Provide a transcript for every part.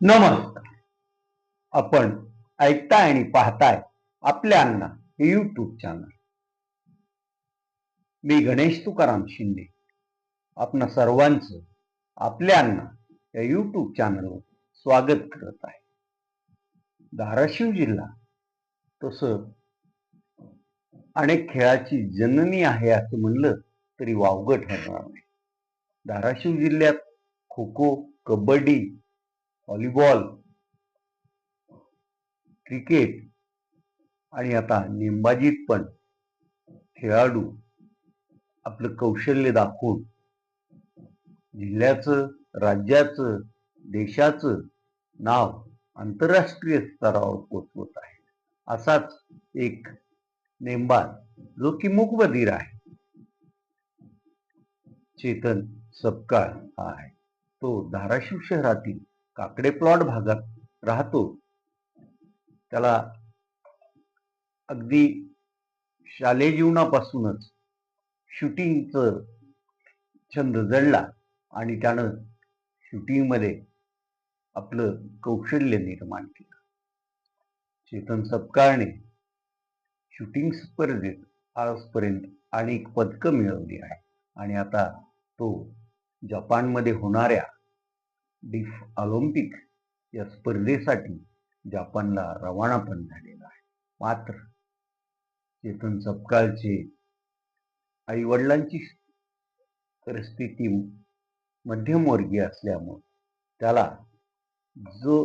नमस्कार आपण ऐकताय आणि पाहताय आपल्या अण्णा हे चॅनल मी गणेश तुकाराम शिंदे. आपणा सर्वांचं आपल्या अण्णा या यूट्यूब चॅनलवर स्वागत करत आहे. धाराशिव जिल्हा तस अनेक खेळाची जननी आहे असं म्हणलं तरी वावगं ठरणार नाही. धाराशिव जिल्ह्यात खो खो कबड्डी व्हॉलीबॉल क्रिकेट आणि आता नेमबाजीत पण खेळाडू आपलं कौशल्य दाखवून जिल्ह्याचं राज्याचं देशाचं नाव आंतरराष्ट्रीय स्तरावर पोचवत आहे. असाच एक नेमबाज जो की मुकबधीर आहे. चेतन सपकाळ हा आहे. तो धाराशिव शहरातील काकडे प्लॉट भागात राहतो. त्याला अगदी शालेय जीवनापासूनच शूटिंगचं छंद जडला आणि त्यानं शूटिंगमध्ये आपलं कौशल्य निर्माण केलं. चेतन सपकाळने शूटिंग स्पर्धेत आजपर्यंत अनेक पदकं मिळवली आहे आणि आता तो जपानमध्ये होणाऱ्या डिफ ऑलिम्पिक या स्पर्धेसाठी जपानला रवाना पण झालेला आहे. मात्र चेतन सपकाळचे आई वडिलांची परिस्थिती मध्यमवर्गीय असल्यामुळे त्याला जो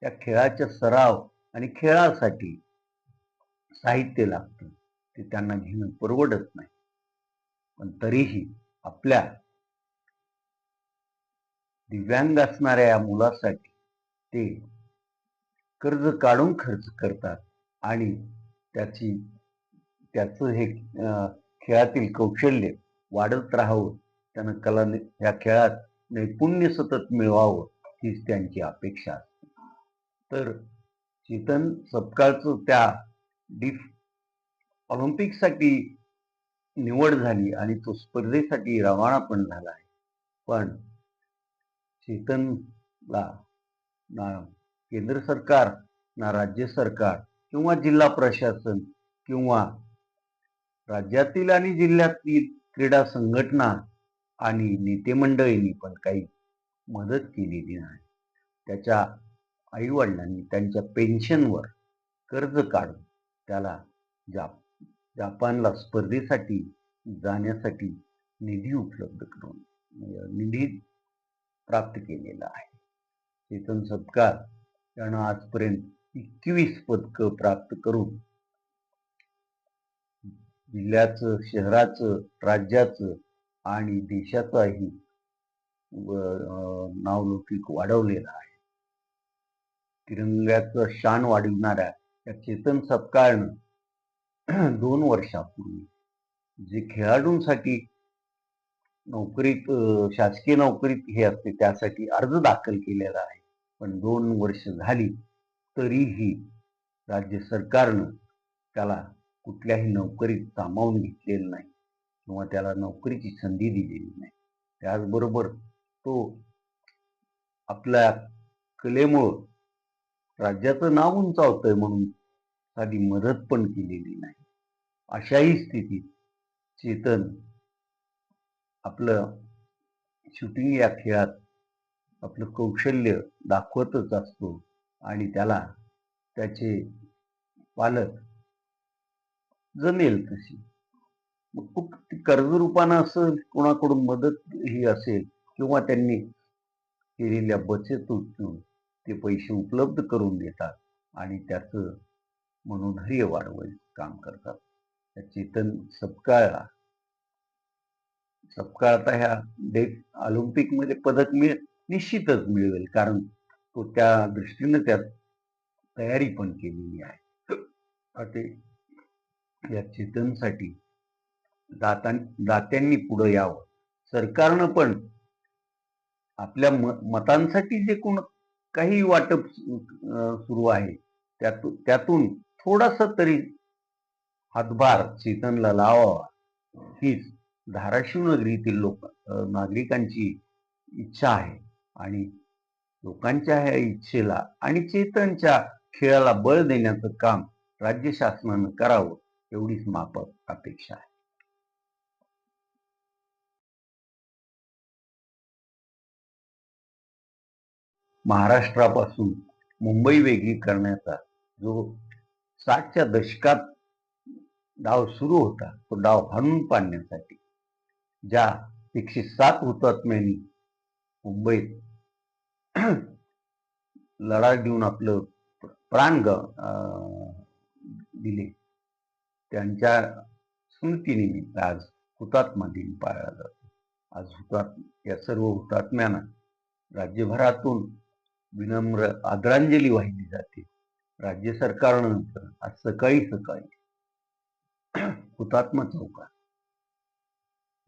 त्या खेळाच्या सराव आणि खेळासाठी साहित्य लागतं ते त्यांना घेणं परवडत नाही. पण तरीही आपल्या दिव्यांग असणाऱ्या या मुलासाठी ते कर्ज काढून खर्च करतात आणि त्याची त्याचं हे खेळातील कौशल्य वाढत राहावं. त्यानं कला या खेळात नैपुण्य सतत मिळवावं हीच त्यांची अपेक्षा असते. तर चेतन सपकाळचं त्या डिफ ऑलिम्पिकसाठी निवड झाली आणि तो स्पर्धेसाठी रवाना पण झाला आहे. पण चेतनला ना केंद्र सरकार ना राज्य सरकार किंवा जिल्हा प्रशासन किंवा राज्यातील आणि जिल्ह्यातील क्रीडा संघटना आणि नेते मंडळींनी पण काही मदत केलेली नाही. त्याच्या आईवडिलांनी त्यांच्या पेन्शनवर कर्ज काढून त्याला जा जापानला स्पर्धेसाठी जाण्यासाठी निधी उपलब्ध करून म्हणजे निधी प्राप्त केलेला आहे. चेतन सत्कार यानं आजपर्यंत एकवीस पदकं प्राप्त करून जिल्ह्याचं शहराचं राज्याचं आणि देशाचाही नावलौकिक वाढवलेलं आहे. तिरंग्याचं शान वाढविणाऱ्या या चेतन सत्कारनं दोन वर्षापूर्वी जे खेळाडूंसाठी नोकरीत शासकीय नोकरीत हे असते. त्यासाठी अर्ज दाखल केलेला आहे. पण दोन वर्ष झाली तरीही राज्य सरकारनं त्याला कुठल्याही नोकरीत सामावून घेतलेलं नाही किंवा त्याला नोकरीची संधी दिलेली नाही. त्याचबरोबर तो आपल्या कलेमुळं राज्याचं नाव उंचावतंय म्हणून साधी मदत पण केलेली नाही. अशाही स्थितीत चेतन आपलं शूटिंग या खेळात आपलं कौशल्य दाखवतच असतो आणि त्याला त्याचे पालक जमेल तशी. मग खूप कर्जरूपानं असं कोणाकडून मदत ही असेल किंवा त्यांनी केलेल्या बचतून ते पैसे उपलब्ध करून देतात आणि त्याचं मनोधैर्य वाढवायचं काम करतात. त्या चेतन सपकाळला सपकाळ आता ह्या डेट ऑलिम्पिकमध्ये पदक मिळ निश्चितच मिळवेल कारण तो त्या दृष्टीनं त्यात तयारी पण केलेली आहे. आता ते या चेतनसाठी दातां दात्यांनी पुढं यावं. सरकारनं पण आपल्या म मतांसाठी जे कोण काही वाटप सुरू आहे त्यातून त्यातून थोडासा तरी हातभार चेतनला लावावा हीच धाराशिव नगरीतील लोक नागरिकांची इच्छा आहे. आणि लोकांच्या ह्या इच्छेला आणि चेतनच्या खेळाला बळ देण्याचं काम राज्य शासनानं करावं एवढीच माफक अपेक्षा आहे. महाराष्ट्रापासून मुंबई वेगळी करण्याचा जो साठच्या दशकात डाव सुरू होता तो डाव हाणून पाडण्यासाठी ज्या एकशे सात हुतात्म्यांनी मुंबईत लढा देऊन आपलं प्राण ग दिले. त्यांच्या स्मृतीनिमित्त आज हुतात्मा दिन पाळला जातो. आज हुतात्मा या सर्व हुतात्म्यांना राज्यभरातून विनम्र आदरांजली वाहिली जाते. राज्य सरकारनंतर आज सकाळी सकाळी हुतात्मा चौकात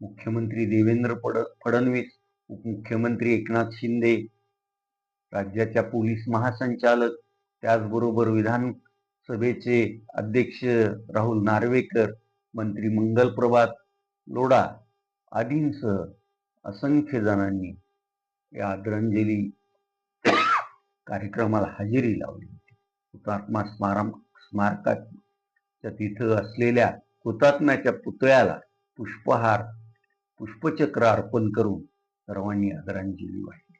मुख्यमंत्री देवेंद्र फड फडणवीस उपमुख्यमंत्री एकनाथ शिंदे राज्याच्या पोलीस महासंचालक त्याचबरोबर विधानसभेचे अध्यक्ष राहुल नार्वेकर मंत्री मंगल प्रभात लोडा आदींसह असंख्य जणांनी या आदरांजली कार्यक्रमाला हजेरी लावली होती. हुतात्मा स्मारक स्मारकाच्या तिथं असलेल्या हुतात्म्याच्या पुतळ्याला पुष्पहार पुष्पचक्र अर्पण करून सर्वांनी आदरांजली वाहिली.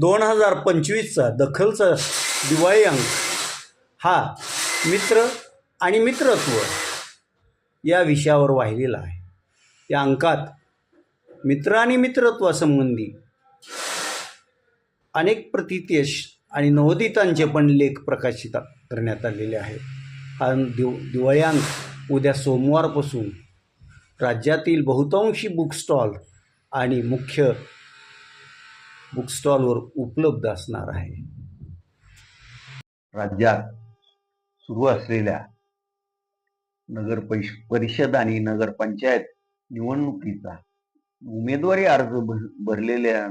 दोन हजार पंचवीसचा दखलचा दिवाळी अंक हा मित्र आणि मित्रत्व या विषयावर वाहिलेला आहे. या अंकात मित्र आणि मित्रत्वासंबंधी अनेक प्रतितेश आणि नवोदितांचे पण लेख प्रकाशित करण्यात आलेले आहेत. हा दिव दिवाळी अंक उद्या सोमवारपासून राज्यातील बहुतांशी बुक स्टॉल आणि मुख्य बुक स्टॉलवर उपलब्ध असणार आहे. राज्यात सुरू असलेल्या नगर पैश- परिषद आणि नगरपंचायत निवडणुकीचा उमेदवारी अर्ज भर- भरलेल्या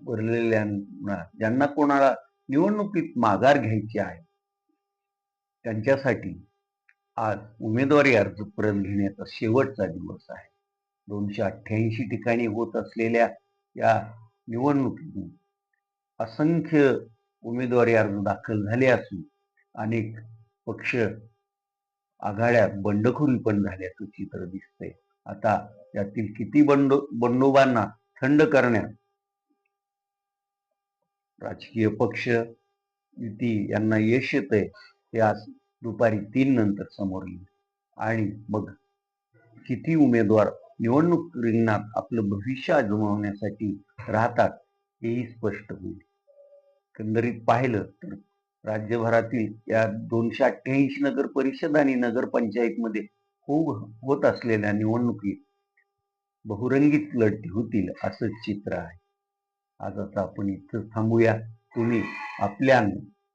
भरलेल्यांना ज्यांना कोणाला निवडणुकीत माघार घ्यायची आहे त्यांच्यासाठी आज उमेदवारी अर्ज परत घेण्याचा शेवटचा दिवस आहे. दोनशे अठ्ठ्याऐंशी ठिकाणी होत असलेल्या या निवडणुकीतून असंख्य उमेदवारी अर्ज दाखल झाले असून अनेक पक्ष आघाड्यात बंडखोरी पण झाल्याचं चित्र दिसतंय. आता यातील किती बंडो बंडोबांना थंड करण्यात राजकीय पक्ष युती यांना यश येतंय हे आज दुपारी तीन नंतर समोर येईल. आणि मग किती उमेदवार निवडणूक रिंगणात आपलं भविष्य अजमावण्यासाठी राहतात हेही स्पष्ट होईल. एकंदरीत पाहिलं तर राज्यभरातील या दोनशे अठ्ठ्याऐंशी नगर परिषद आणि नगरपंचायतमध्ये हो होत असलेल्या निवडणुकीत बहुरंगीत लढती होतील असं चित्र आहे. आज आता आपण इथं थांबूया. तुम्ही आपल्या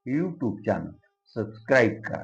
यूट्यूब चॅनल सबस्क्राईब करा.